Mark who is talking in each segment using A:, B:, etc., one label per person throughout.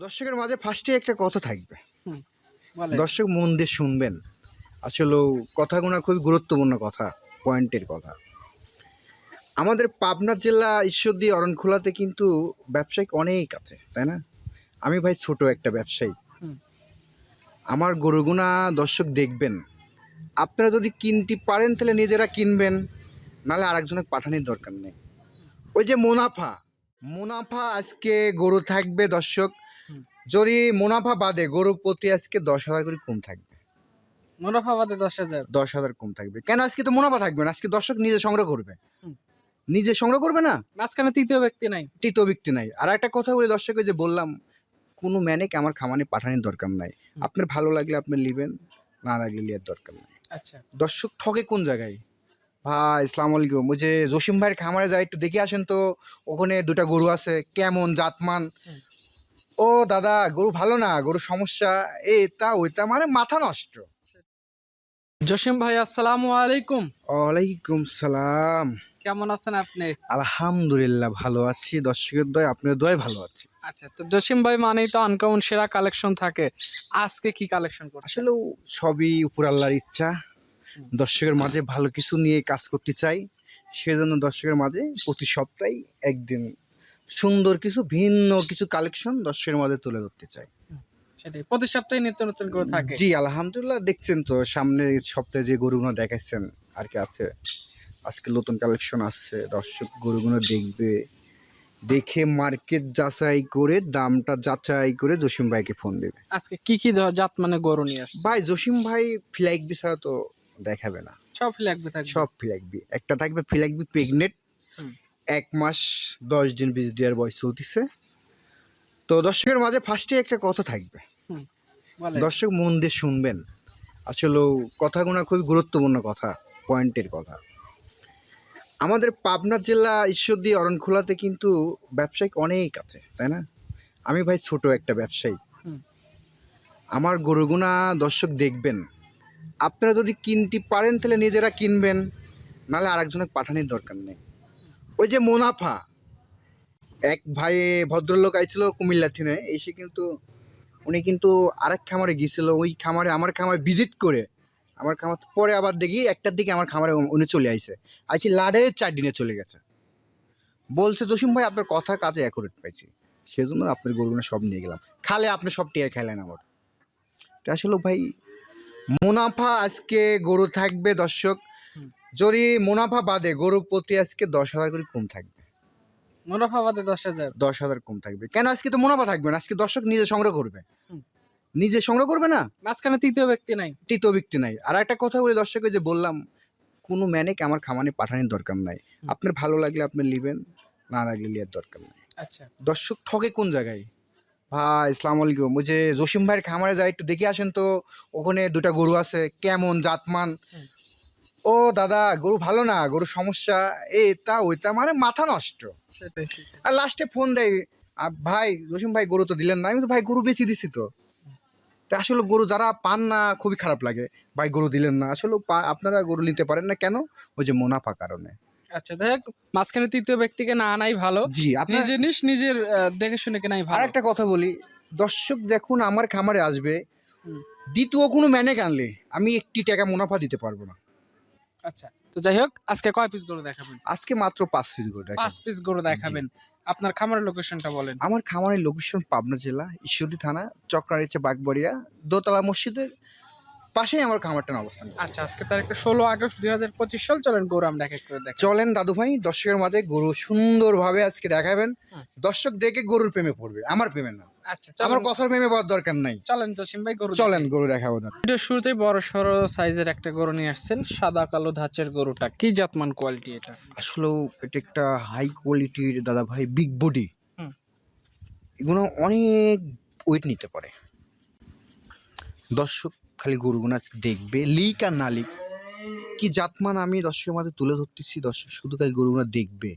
A: দর্শকের মাঝে ফার্স্টে একটা কথা থাকবে। দর্শক মন দিয়ে শুনবেন। আসলে কথাগুলো খুবই গুরুত্বপূর্ণ কথা পয়েন্টের কথা। আমাদের পাবনা জেলা ঈশ্বরদী অরণখোলাতে কিন্তু ব্যবসায়িক অনেক আছে তাই না? আমি ভাই ছোট একটা ব্যবসায়ী। আমার গরুগুনা দর্শক দেখবেন। আপনারা যদি কিনতে পারেন তাহলে নিজেরা কিনবেন। নাহলে আরেকজনের পাঠানোর দরকার নেই। ওই যে মুনাফা। মুনাফা আজকে গরু থাকবে দর্শক। যদি মুনাফা বাদে গরু প্রতি আজকে দশ হাজার করে কম থাকবে?
B: মুনাফা বাদে দশ হাজার।
A: দশ হাজার কম থাকবে। কেন আজকে তো মুনাফা থাকবে না? আজকে দর্শক নিজে সংগ্রহ করবে। নিজে সংগ্রহ করবে না?
B: মাঝখানে তৃতীয় ব্যক্তি নাই।
A: তৃতীয় ব্যক্তি নাই। আর একটা কথা বলি দর্শকে যে বললাম কোনো ম্যানেক আমার খামানে পাঠানোর দরকার নাই। আপনার ভালো লাগলে আপনি নেবেন না লাগলে লিয়ার দরকার নাই।
B: আচ্ছা।
A: দর্শক ঠকে কোন জায়গায়? ভাই ইসলাম আলাইকুম। ওই যে জসিম ভাইয়ের খামারে যাই একটু দেখে আসেন তো। ওখানে দুটা গরু আছে কেমন জাতমান। ও দাদা গরু ভালো না গরু সমস্যা। এ এটা ওইটা মানে মাথা নষ্ট।
B: জসিম ভাই আসসালামু আলাইকুম।
A: ওয়ালাইকুম সালাম।
B: কেমন আছেন আপনি?
A: আলহামদুলিল্লাহ ভালো আছি। দর্শকের দয় আপনার দয় ভালো আছি।
B: আচ্ছা তো জসিম ভাই মানেই তো আনকমন সেরা কালেকশন থাকে। আজকে কি কালেকশন করছেন?
A: আসলে সবই উপর আল্লাহর ইচ্ছা। দর্শকের মাঝে ভালো কিছু নিয়ে কাজ করতে চাই। সেজন্য দর্শকের মাঝে প্রতি সপ্তাহে একদিন সুন্দর কিছু ভিন্ন কিছু কালেকশন দর্শকের মধ্যে তুলে ধরতে চাই।
B: সেটাই। প্রতি সপ্তাহে নিত্য নতুন করে থাকে।
A: জি আলহামদুলিল্লাহ দেখছেন তো সামনে সপ্তাহে যে গরুগুলো দেখাচ্ছেন আর কি আছে। আজকে নতুন কালেকশন আসছে দর্শক গরুগুলো দেখবে। দেখে মার্কেট যাচাই করে দামটা যাচাই করে জসিম ভাইকে ফোন দেবে।
B: আজকে কি কি জাত মানে গরু নিয়ে আসছে?
A: ভাই জসিম ভাই ফ্ল্যাগবি ছাড়া তো দেখাবে না।
B: সব লাগবে থাকবে।
A: সব ফ্ল্যাগবি একটা থাকবে ফ্ল্যাগবি প্রেগনেন্ট
B: হুম।
A: এক মাস দশ দিন বিশ দিনের বয়স চলতেছে। তো দর্শকের মাঝে ফার্স্টে একটা কথা থাকবে। দর্শক মন দিয়ে শুনবেন। আসলে কথাগুলো খুবই গুরুত্বপূর্ণ কথা পয়েন্টের কথা। আমাদের পাবনা জেলা ঈশ্বরদী অরণখোলাতে কিন্তু ব্যবসায়িক অনেক আছে তাই না? আমি ভাই ছোট একটা ব্যবসায়ী। আমার গরুগুনা দর্শক দেখবেন। আপনারা যদি কিনতে পারেন তাহলে নিজেরা কিনবেন। নাহলে আরেকজনের পাঠানোর দরকার নেই। ওই যে মুনাফা। এক ভাই ভদ্রলোক আইছিল কুমিল্লা থেকে, এসে কিন্তু উনি কিন্তু আরেক খামারে গিয়েছিল, ওই খামারে, আমার খামারে ভিজিট করে। আমার খামার পরে আবার দেখি, একটার দিকে আমার খামারে উনি চলে আইছে। আইছি লাডে চার দিনে চলে গেছে। বলছে, জসিম ভাই, আপনার কথা কাজে অ্যাকুরেট পাইছি। সেজন্য আপনার গরুগুলো সব নিয়ে গেলাম। খালে আপনি সব টিয়া খাইলেন আমার। তা আসলে ভাই, মুনাফা আজকে গরু থাকবে দর্শক। যদি মুনাফা বাদে গরু প্রতি আজকে দশ হাজার করে কম থাকবে?
B: মুনাফা বাদে দশ হাজার।
A: দশ হাজার কম থাকবে। কেন আজকে তো মুনাফা থাকবে না? আজকে দর্শক নিজে সংগ্রহ করবে। নিজে সংগ্রহ করবে না?
B: মাঝখানে তৃতীয় ব্যক্তি নাই।
A: তৃতীয় ব্যক্তি নাই। আর একটা কথা বলি দর্শকে যে বললাম কোনো ম্যানেক আমার খামানে পাঠানোর দরকার নাই। আপনার ভালো লাগলে আপনি নেবেন না লাগলে লিয়ার দরকার নাই।
B: আচ্ছা।
A: দর্শক ঠকে কোন জায়গায়? ভাই ইসলাম আলাইকুম। ওই যে জসিম ভাইয়ের খামারে যাই একটু দেখে আসেন তো। ওখানে দুটা গরু আছে কেমন জাতমান। ও দাদা গরু ভালো না গরু সমস্যা এ এটা ওইটা মানে মাথা নষ্ট। আর লাস্টে ফোন দেয় ভাই জসিম ভাই গরু তো দিলেন না। আমি তো ভাই গরু বেশি দিছি তো। তা আসলে গরু যারা পান না খুবই খারাপ লাগে। ভাই গরু দিলেন না। আসলে আপনারা গরু নিতে পারেন না কেন? ওই যে মুনাফা কারণে।
B: আচ্ছা যাই হোক মাঝখানে তৃতীয় ব্যক্তিকে না আনাই ভালো।
A: জি
B: নিজের জিনিস নিজের দেখে শুনে কেনাই
A: আর
B: ভালো।
A: একটা কথা বলি দর্শক যখন আমার খামারে আসবে দ্বিতীয় কোনো ম্যানে আনলে আমি একটি টাকা মুনাফা দিতে পারব না।
B: আচ্ছা তো যাই হোক আজকে কয় পিস গরু দেখাবেন?
A: আজকে মাত্র পাঁচ পিস গরু
B: পাঁচ পিস গরু দেখাবেন। আপনার খামারের লোকেশনটা বলেন।
A: আমার খামারের লোকেশন পাবনা জেলা ঈশ্বরদী থানা চক্রারিচা বাগবাড়িয়া দোতলা মসজিদের পাশেই আমার খামারটার অবস্থান
B: আচ্ছা আজকে তার একটা ষোলো আগস্ট দুই হাজার পঁচিশ সাল। চলেন গরু আমরা এক এক করে দেখ
A: চলেন দাদু ভাই দর্শকের মাঝে গরু সুন্দরভাবে আজকে দেখাবেন। দর্শক দেখে গরুর প্রেমে পড়বে আমার প্রেমে না
B: আচ্ছা
A: আমার প্রেমে দরকার নাই।
B: চলেন জসিম ভাই গরু
A: চলেন গরু দেখাবো দাদা
B: ভিডিও শুরুতেই বড় সড়ো সাইজের একটা গরু নিয়ে আসছেন সাদা কালো ধাঁচের গরুটা। কি জাতমান কোয়ালিটি এটা?
A: এটা একটা হাই কোয়ালিটির দাদা ভাই বিগ বডি
B: হুম।
A: এগুলো অনেক ওয়েট নিতে পারে। দর্শক খালি গরুগুলো আজকে দেখবে লিক আর না লিক কি জাতমান আমি দর্শকের মাঝে তুলে ধরতেছি দর্শক শুধু খালি গরুগুলো দেখবে।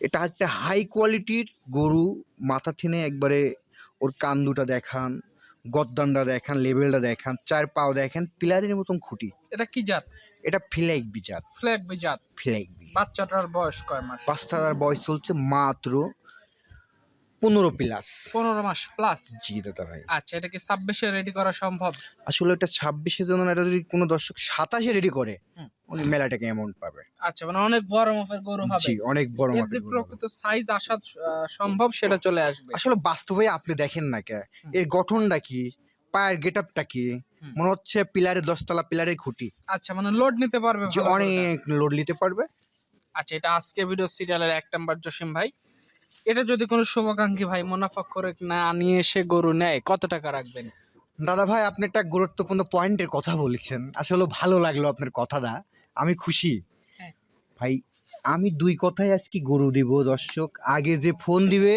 A: এটা একটা হাই কোয়ালিটির গরু মাথা থিনে একবারে ওর কান দুটা দেখান গদ্দানটা দেখান লেভেলটা দেখান চার পাও দেখেন পিলারের মতন খুঁটি।
B: এটা কি জাত?
A: এটা ফ্ল্যাগ বি জাত।
B: ফ্ল্যাগ বি জাত।
A: ফ্ল্যাগ বি
B: বাচ্চাটার বয়স কয় মাস?
A: তার বয়স চলছে মাত্র পনেরো প্লাস
B: পনেরো মাস প্লাস
A: জি দাদা ভাই।
B: আচ্ছা এটা কি ছাব্বিশে রেডি করা সম্ভব?
A: আসলে এটা ছাব্বিশে জন এটা যদি কোনো দর্শক সাতাশে রেডি করে উনি মেলাটাকে অ্যামাউন্ট পাবে?
B: আচ্ছা মানে অনেক বড় মাপের গরু হবে।
A: জি অনেক বড় মাপের গরু
B: প্রকৃত সাইজ আসা সম্ভব সেটা চলে আসবে।
A: আসলে বাস্তবে আপনি দেখেন না কে। এর গঠনটা কি? পায়ের গেট আপটা কি মনে হচ্ছে পিলারের দশতলা পিলারের খুঁটি।
B: আচ্ছা মানে লোড নিতে পারবে।
A: অনেক লোড নিতে পারবে।
B: আচ্ছা এটা আজকে ভিডিও সিরিয়ালের এক নাম্বার জসিম ভাই। এটা যদি কোনো শুভাকাঙ্ক্ষী ভাই মুনাফা করে না নিয়ে এসে গরু নেয় কত টাকা রাখবেন?
A: দাদা ভাই আপনি একটা গুরুত্বপূর্ণ পয়েন্টের কথা বলেছেন। আসলে ভালো লাগল আপনার কথাটা। আমি খুশি।
B: হ্যাঁ।
A: ভাই আমি দুই কথাই আজকে গরু দিব দর্শক। আগে যে ফোন দিবে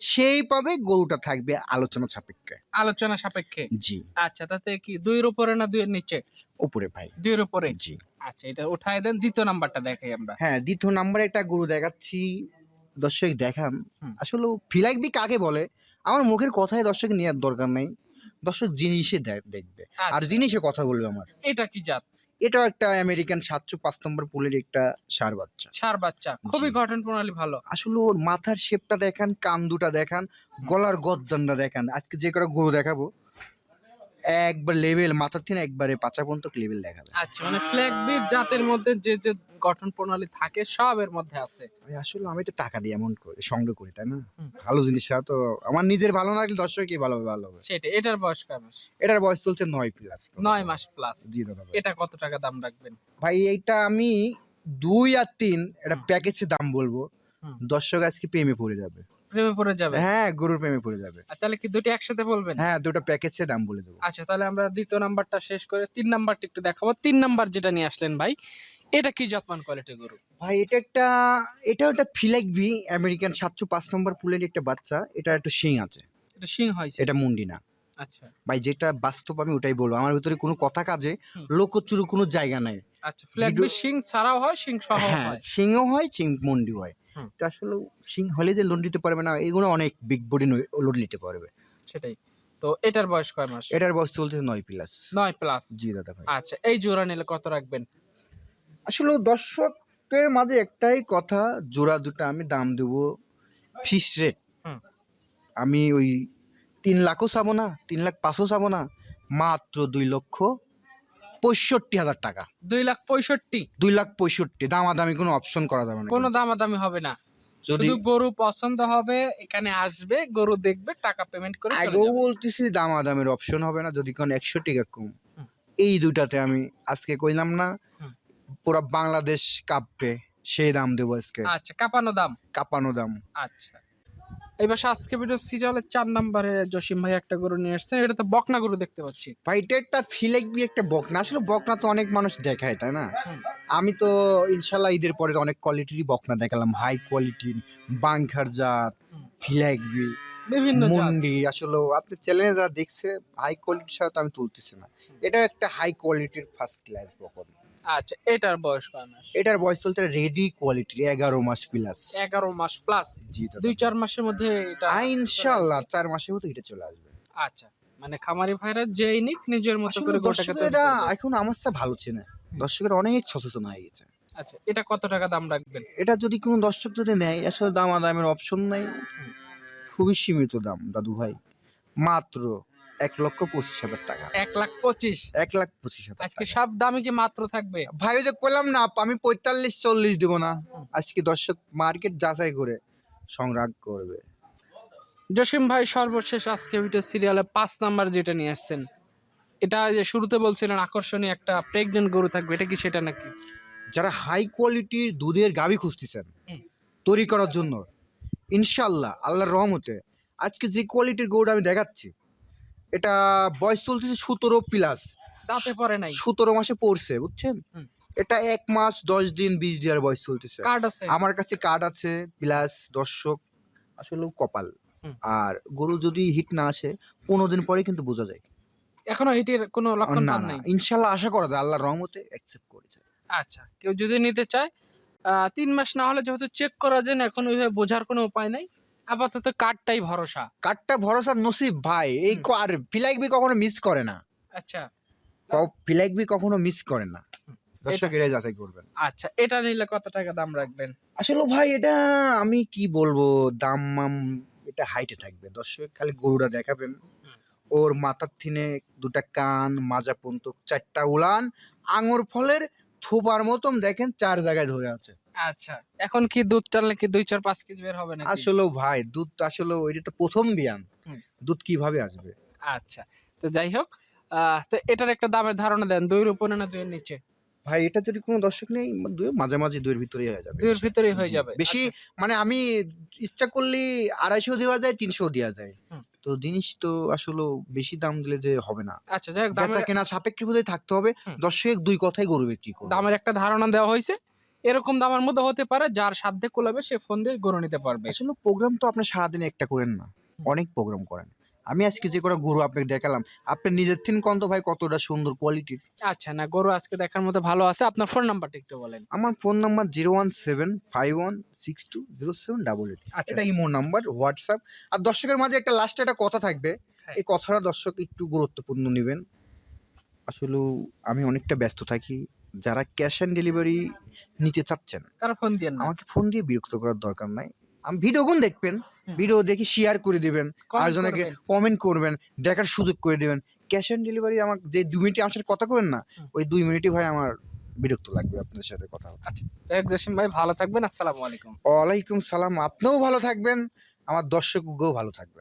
A: সেই পাবে গরুটা থাকবে আলোচনা সাপেক্ষে।
B: আলোচনা সাপেক্ষে?
A: জি।
B: আচ্ছা তাতে কি দুইয়ের উপরে না দুইয়ের নিচে?
A: উপরে ভাই।
B: দুইয়ের উপরে?
A: জি।
B: আচ্ছা এটা উঠায় দেন দ্বিতীয় নাম্বারটা দেখাই আমরা।
A: হ্যাঁ দ্বিতীয় নাম্বারে একটা গরু দেখাচ্ছি। দর্শক দেখান। আসলে ফিলাইকবি কাকে বলে? আমার মুখের কথায় দর্শক নেওয়ার দরকার নেই। দর্শক জিনিসে দেখবে। আর
B: আচ্ছা,
A: জিনিসে কথা বলবে আমার।
B: এটা কি জাত?
A: এটাও একটা আমেরিকান সাতশো পাঁচ নম্বর পুলের একটা সার বাচ্চা।
B: সার বাচ্চা খুবই। গঠন প্রণালী ভালো।
A: আসলে ওর মাথার শেপটা দেখান কান দুটা দেখান গলার গদ্দানটা দেখান। আজকে যে কটা গরু দেখাবো একবার লেভেল মাথার থেকে একবারে পাঁচা পর্যন্ত লেভেল দেখাবে।
B: আচ্ছা মানে ফ্ল্যাগ বিট জাতের মধ্যে যে যে গঠন প্রণালী থাকে সব এর মধ্যে আছে।
A: ভাই, আসলে আমি তো টাকা দিয়ে এমন করি সংগ্রহ করি তাই না? ভালো জিনিস তো আমার নিজের ভালো না লাগলে দর্শকই ভালো হবে ভালো হবে?
B: সেটা এটার বয়স মাস?
A: এটার বয়স চলছে নয় প্লাস
B: নয় মাস প্লাস
A: জি দাদা
B: এটা কত টাকা দাম রাখবেন?
A: ভাই এইটা আমি দুই আর তিন এটা
B: হুম।
A: প্যাকেজের দাম বলব। দর্শক আজকে প্রেমে পড়ে যাবে।
B: প্রেমে পড়ে যাবে?
A: হ্যাঁ গরুর প্রেমে পড়ে যাবে।
B: তাহলে কি দুটো একসাথে বলবেন?
A: হ্যাঁ দুটো প্যাকেজের দাম বলে দেবো।
B: আচ্ছা তাহলে আমরা দ্বিতীয় নাম্বারটা শেষ করে তিন নাম্বারটা একটু দেখাবো। তিন নাম্বার যেটা নিয়ে আসলেন ভাই এটা কি জাপান কোয়ালিটি গরু?
A: ভাই এটা একটা এটা একটা ফিলাইকবি আমেরিকান সাতশো পাঁচ নম্বর পুলের একটা বাচ্চা এটা একটা শিং আছে।
B: এটা সিং হয়েছে
A: এটা মুন্ডি না। ভাই যেটা বাস্তব আমি ওটাই বলব। আমার ভিতরে কোনো কথা কাজে। লোকচুরু কোনো জায়গা নাই।
B: আচ্ছা সিং ছাড়াও হয় সিং সহ
A: হ্যাঁ?
B: হয়
A: সিংও হয় চিং মন্ডি হয়। তো আসলে সিং হলে যে লোন দিতে পারবে না এগুলো অনেক বিগ বডি লোন নিতে পারবে।
B: সেটাই। তো এটার বয়স কয় মাস?
A: এটার বয়স চলছে নয় প্লাস
B: নয় প্লাস
A: জি দাদা ভাই।
B: আচ্ছা এই জোড়া নিলে কত রাখবেন?
A: আসলে দর্শকের মাঝে একটাই কথা জোড়া দুটো আমি দাম দেবো ফিস রেট আমি ওই তিন লাখও চাবো না তিন লাখ পাঁচও চাবো না মাত্র দুই লক্ষ পঁয়ষট্টি হাজার টাকা।
B: দুই লাখ পঁয়ষট্টি?
A: দুই লাখ পঁয়ষট্টি দামাদামি কোনো অপশন করা যাবে না
B: কোনো দামাদামি হবে না।
A: যদি
B: গরু পছন্দ হবে এখানে আসবে গরু দেখবে টাকা পেমেন্ট করে
A: আগেও বলতেছি দামাদামের অপশন হবে না যদি কোনো একশো টাকা কম। এই দুটাতে আমি আজকে কইলাম না পুরো বাংলাদেশ কাঁপবে সেই দাম দেবো আজকে।
B: আচ্ছা কাপানো দাম?
A: কাঁপানো দাম।
B: আচ্ছা। এবার আজকে ভিডিও সিরিয়ালের চার নম্বরে জসিম ভাই একটা গরু নিয়ে এসেছেন এটা তো বকনা গরু দেখতে পাচ্ছি।
A: ভাই এটা একটা ফিলেকবি একটা বকনা আসলে বকনা তো অনেক মানুষ দেখায় তাই না? আমি তো ইনশাল্লাহ ঈদের পরে অনেক কোয়ালিটিরই বকনা দেখালাম হাই কোয়ালিটির বাংখার জাত
B: হুম।
A: ফিলেকবি
B: বিভিন্ন
A: মুন্ডি আসলে আপনি চ্যানেলে যারা দেখছে হাই কোয়ালিটির সাথে আমি তুলতেছি না। এটা একটা হাই কোয়ালিটির ফার্স্ট ক্লাস বকন।
B: আচ্ছা এটার বয়স কয় মাস?
A: এটার বয়স চলতে রেডি কোয়ালিটির এগারো মাস প্লাস
B: এগারো মাস প্লাস
A: জি।
B: দুই চার মাসের মধ্যে এটা
A: ইনশাল্লাহ চার মাসের মতো এটা চলে আসবে।
B: আচ্ছা মানে খামারি ভাইরা যেই নিক নিজের মতো করে গোটাকে
A: দর্শকেরা এখন আমার সাথে ভালো চেনে। দর্শকের অনেক সচেতন হয়ে গেছে।
B: আচ্ছা এটা কত টাকা দাম রাখবেন?
A: এটা যদি কোনো দর্শক যদি নেয় আসলে দামাদামের অপশন নাই। খুবই সীমিত দাম দাদু ভাই মাত্র এক লক্ষ পঁচিশ হাজার টাকা।
B: এক লাখ পঁচিশ?
A: এক লাখ পঁচিশ হাজার
B: আজকে সব দামে কি মাত্র থাকবে?
A: ভাই ওই যে করলাম না আমি পঁয়তাল্লিশ চল্লিশ দিব না। আজকে দর্শক মার্কেট যাচাই করে সংগ্রহ করবে।
B: জসিম ভাই সর্বশেষ আজকে ভিডিও সিরিয়ালে পাঁচ নাম্বার যেটা নিয়ে আসছেন। এটা যে শুরুতে বলছিলেন আকর্ষণীয় একটা প্রেগনেন্ট গরু থাকবে এটা কি সেটা নাকি?
A: যারা হাই কোয়ালিটির দুধের গাভী খুঁজতেছেন তৈরি করার জন্য ইনশাল্লাহ আল্লাহর রহমতে আজকে যে কোয়ালিটির গরুটা আমি দেখাচ্ছি এটা বয়স চলতেছে সতেরো প্লাস
B: দাঁতে পড়ে নাই।
A: সতেরো মাসে পড়ছে বুঝছেন? এটা এক মাস দশ দিন বিশ দিনের বয়স চলতেছে।
B: কার্ড আছে।
A: আমার কাছে কার্ড আছে প্লাস দর্শক আসলে কপাল। আর গরু যদি হিট না আসে পনেরো দিন পরে কিন্তু বোঝা যায়।
B: এখনও হিটের কোনো লক্ষণ
A: না
B: নাই?
A: ইনশাল্লাহ আশা করা যায় আল্লাহর রহমতে অ্যাকসেপ্ট করেছে।
B: আচ্ছা কেউ যদি নিতে চায় তিন মাস না হলে যেহেতু চেক করার জন্য এখন ওইভাবে বোঝার কোনো উপায় নাই আপাতত কার্ডটাই ভরসা।
A: কার্ডটা ভরসা নসিব ভাই। এই ক- আর ফিলাইকবি কখনো মিস করে না।
B: আচ্ছা।
A: ফিলাইকবি কখনো মিস করে না। দর্শক এটাই যাচাই করবেন।
B: আচ্ছা এটা নিলে কত টাকা দাম রাখবেন?
A: আসলে ভাই এটা আমি কি বলব? দাম মাম এটা হাইটে থাকবে। দর্শক খালি গরুটা দেখাবেন। ওর মাথার থিনে দুটা কান মাজা পর্যন্ত চারটা উলান। আঙুর ফলের থোপার মতন দেখেন চার জায়গায় ধরে আছে।
B: আচ্ছা এখন কি দুধ টানলে কি দুই চার পাঁচ কেজি বের হবে না
A: আসলে ভাই দুধ আসলে এটা তো প্রথম বিয়ান দুধ কীভাবে আসবে?
B: আচ্ছা তো যাই হোক তো এটার একটা দামের ধারণা দেন দুইয়ের উপরে না দুইয়ের নিচে?
A: ভাই এটা যদি কোনো দর্শক নেই দুই মাঝামাঝি দুইয়ের ভিতরেই হয়ে যাবে।
B: দুইয়ের ভিতরেই হয়ে যাবে
A: বেশি
B: আচ্ছা,
A: মানে আমি ইচ্ছা করলে আড়াইশো দেওয়া যায় তিনশো দেওয়া যায়। তো জিনিস তো আসলে বেশি দাম দিলে যে হবে না।
B: আচ্ছা যাই হোক
A: বেচা
B: দামের
A: কেনা সাপেক্ষে বোধহয় থাকতে হবে।
B: হুম।
A: দর্শক দুই কথাই গরু বিক্রি করবে।
B: দামের একটা ধারণা দেওয়া হয়েছে। এরকম দামের মধ্যে হতে পারে যার সাধ্যে কোলাবে সে ফোন দিয়ে গরু নিতে পারবে।
A: আসলে প্রোগ্রাম তো আপনি সারাদিন একটা করেন না। অনেক প্রোগ্রাম করেন। আমি আজকে যে করে গরু আপনাকে দেখালাম আপনি নিজের থিন কন্ত ভাই কতটা সুন্দর কোয়ালিটির
B: আচ্ছা না গরু আজকে দেখার মতো ভালো আছে। আপনার ফোন নাম্বারটা একটু বলেন।
A: আমার phone number zero one seven five one six two zero seven double eight
B: আচ্ছা।
A: এটা ইমো নাম্বার হোয়াটসঅ্যাপ আর দর্শকের মাঝে একটা লাস্টে একটা কথা থাকবে।
B: হ্যাঁ।
A: এই কথাটা দর্শক একটু গুরুত্বপূর্ণ নেবেন। আসলে আমি অনেকটা ব্যস্ত থাকি। যারা ক্যাশ অন ডেলিভারি নিতে চাচ্ছেন
B: তারা ফোন দিয়ে না
A: আমাকে ফোন দিয়ে বিরক্ত করার দরকার নাই। আমি ভিডিওগুন দেখবেন ভিডিও দেখি শেয়ার করে দিবেন আর
B: জনকে
A: কমেন্ট করবেন দেখার সুযোগ করে দিবেন। ক্যাশ অন ডেলিভারি আমাকে যে দুই মিনিটে আমার সাথে কথা কবেন না ওই দুই মিনিটই ভাই আমার বিরক্ত লাগবে আপনাদের সাথে কথা
B: আচ্ছা যাই হোক জসিম ভাই ভালো থাকবেন আসসালামু আলাইকুম।
A: ওয়ালাইকুম সালাম আপনিও ভালো থাকবেন আমার দর্শকও ভালো থাকবে